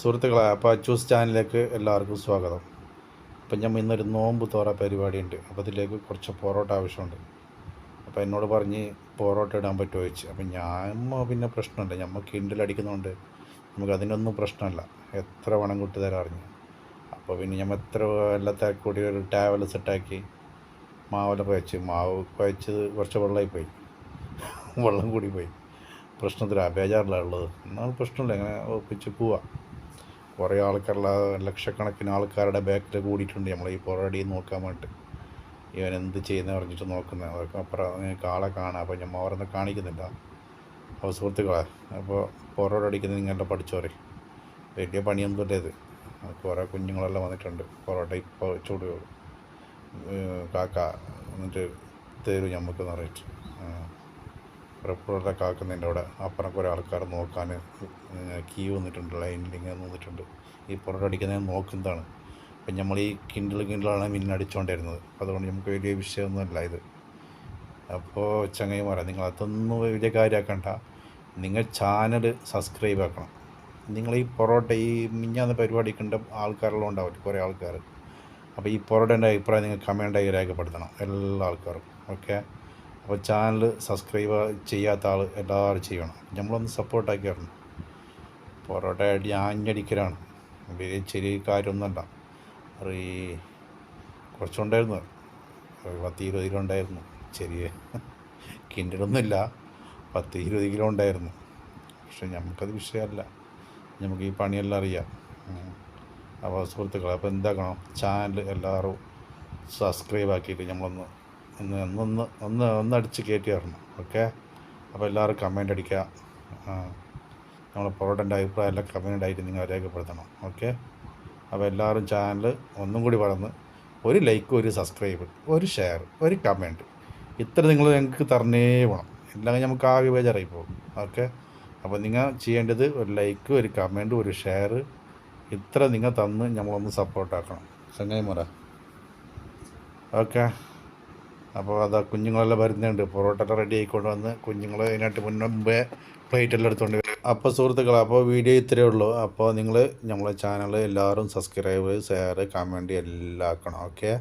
സുഹൃത്തുക്കളെ അപ്പോൾ അച്ചൂസ് ചാനലിലേക്ക് എല്ലാവർക്കും സ്വാഗതം. അപ്പം ഞാൻ ഇന്നൊരു നോമ്പ് തോറ പരിപാടിയുണ്ട്. അപ്പോൾ അതിലേക്ക് കുറച്ച് പൊറോട്ട ആവശ്യമുണ്ട്. അപ്പോൾ എന്നോട് പറഞ്ഞ് പൊറോട്ട ഇടാൻ പറ്റുമോ ചോദിച്ചു. അപ്പം ഞാൻ പിന്നെ നമുക്ക് നമ്മൾ കിണ്ടിലടിക്കുന്നതുകൊണ്ട് നമുക്ക് അതിനൊന്നും പ്രശ്നമല്ല. എത്ര വണം കൂട്ടി തരാം അറിഞ്ഞു. അപ്പോൾ പിന്നെ ഞാൻ എത്ര എല്ലാത്ത കൂടി ഒരു ടാവൽ സെറ്റാക്കി മാവെല്ലാം കുഴച്ച്. മാവ് കുഴച്ചത് കുറച്ച് വെള്ളമായി പോയി. വെള്ളം കൂടി പോയി. പ്രശ്നത്തിലാണ് ബേജാറിലാണ് ഉള്ളത്. എന്നാൽ പ്രശ്നമില്ല. ഇങ്ങനെ ഒപ്പിച്ച് പോവാം. കുറേ ആൾക്കാരുള്ള ലക്ഷക്കണക്കിന് ആൾക്കാരുടെ ബാക്കിൽ കൂടിയിട്ടുണ്ട് നമ്മൾ ഈ നോക്കാൻ വേണ്ടിയിട്ട്. ഇവൻ എന്ത് ചെയ്യുന്ന പറഞ്ഞിട്ട് നോക്കുന്നത് അതൊക്കെ അപ്പുറം നിങ്ങൾക്ക് ആളെ കാണാം. അപ്പോൾ ഞാൻ അവരൊന്നും കാണിക്കുന്നില്ല. അപ്പോൾ സുഹൃത്തുക്കളെ അപ്പോൾ പൊറോട് അടിക്കുന്നത് നിങ്ങളുടെ പഠിച്ചോരെ വലിയ പണിയൊന്നുമില്ല ഇത്. കുറേ കുഞ്ഞുങ്ങളെല്ലാം വന്നിട്ടുണ്ട്. പൊറോട്ട ഇപ്പോൾ ചൂട് കാക്ക എന്നിട്ട് തരൂ നമുക്ക് നിറയിട്ട് പുറപ്പുറത്തെ കാക്കുന്നതിന്റെ അവിടെ അപ്പുറം കുറേ ആൾക്കാർ നോക്കാൻ കീ വന്നിട്ടുണ്ട് ലൈനിങ് വന്നിട്ടുണ്ട്. ഈ പുറത്ത് അടിക്കുന്നത് നോക്കുന്നതാണ്. അപ്പം നമ്മൾ ഈ കിണ്ടിൽ കിണ്ടിലാണ് മിന്നടിച്ചുകൊണ്ടിരുന്നത് അതുകൊണ്ട് നമുക്ക് വലിയ വിഷയമൊന്നുമല്ല ഇത്. അപ്പോൾ ചങ്ങൈമാരെ നിങ്ങൾ അതൊന്നും വലിയ കാര്യമാക്കണ്ട. നിങ്ങൾ ചാനൽ സബ്സ്ക്രൈബ് ആക്കണം. നിങ്ങൾ ഈ പൊറോട്ട ഈ മിഞ്ഞാന്ന് കണ്ട ആൾക്കാരെല്ലാം ഉണ്ടാവും കുറേ ആൾക്കാർ അപ്പോൾ ഈ പൊറോട്ടേന്റെ അഭിപ്രായം നിങ്ങൾ കമന്റായി രേഖപ്പെടുത്തണം എല്ലാ ആൾക്കാരും ഓക്കെ അപ്പോൾ ചാനൽ സബ്സ്ക്രൈബ് ചെയ്യാത്ത ആൾ എല്ലാവരും ചെയ്യണം. നമ്മളൊന്ന് സപ്പോർട്ടാക്കി തരണം പൊറോട്ട അടി ആഞ്ഞടിക്കലാണ്. വലിയ ചെറിയ കാര്യമൊന്നുമല്ല. അത് കുറച്ചുണ്ടായിരുന്നു. പത്ത് ഇരുപത് കിലോ ഉണ്ടായിരുന്നു. ചെറിയ കിൻഡിലൊന്നുമില്ല. പത്ത് ഇരുപത് കിലോ ഉണ്ടായിരുന്നു. പക്ഷെ നമുക്കത് വിഷയമല്ല. നമുക്ക് ഈ പണിയെല്ലാം അറിയാം. അപ്പോൾ സുഹൃത്തുക്കളെ അപ്പോൾ എന്താക്കണം? ചാനൽ എല്ലാവരും സബ്സ്ക്രൈബ് ആക്കിയിട്ട് നമ്മളൊന്ന് ഒന്ന് ഒന്നൊന്ന് ഒന്ന് ഒന്നടിച്ച് കയറ്റി തരണം ഓക്കെ? അപ്പോൾ എല്ലാവരും കമന്റ് അടിക്കുക. നമ്മൾ പൊറോട്ടന്റെ അഭിപ്രായം എല്ലാം കമന്റായിട്ട് നിങ്ങൾ രേഖപ്പെടുത്തണം. ഓക്കെ? അപ്പോൾ എല്ലാവരും ചാനൽ ഒന്നും കൂടി വളർന്ന് ഒരു ലൈക്ക് ഒരു സബ്സ്ക്രൈബ് ഒരു ഷെയർ ഒരു കമന്റ് ഇത്ര നിങ്ങൾ ഞങ്ങൾക്ക് തരണേ വേണം. ഇല്ലെങ്കിൽ നമുക്ക് ആകെ ബേജാറായി പോകും. ഓക്കെ? അപ്പോൾ നിങ്ങൾ ചെയ്യേണ്ടത് ഒരു ലൈക്ക് ഒരു കമന്റ് ഒരു ഷെയർ ഇത്ര നിങ്ങൾ തന്ന് നമ്മളൊന്ന് സപ്പോർട്ടാക്കണം. ചങ്ങായിമാരാ. ഓക്കെ? അപ്പോൾ അത് കുഞ്ഞുങ്ങളെല്ലാം വരുന്നുണ്ട്. പൊറോട്ട റെഡി ആയിക്കൊണ്ട് വന്ന് കുഞ്ഞുങ്ങൾ അതിനായിട്ട് മുൻപേ പ്ലേറ്റെല്ലാം എടുത്തുകൊണ്ട് വരും. അപ്പോൾ സുഹൃത്തുക്കളെ അപ്പോൾ വീഡിയോ ഇത്രയേ ഉള്ളൂ. അപ്പോൾ നിങ്ങൾ നമ്മളെ ചാനൽ എല്ലാവരും സബ്സ്ക്രൈബ് ഷെയർ കമന്റ് എല്ലാം ആക്കണം ഓക്കെ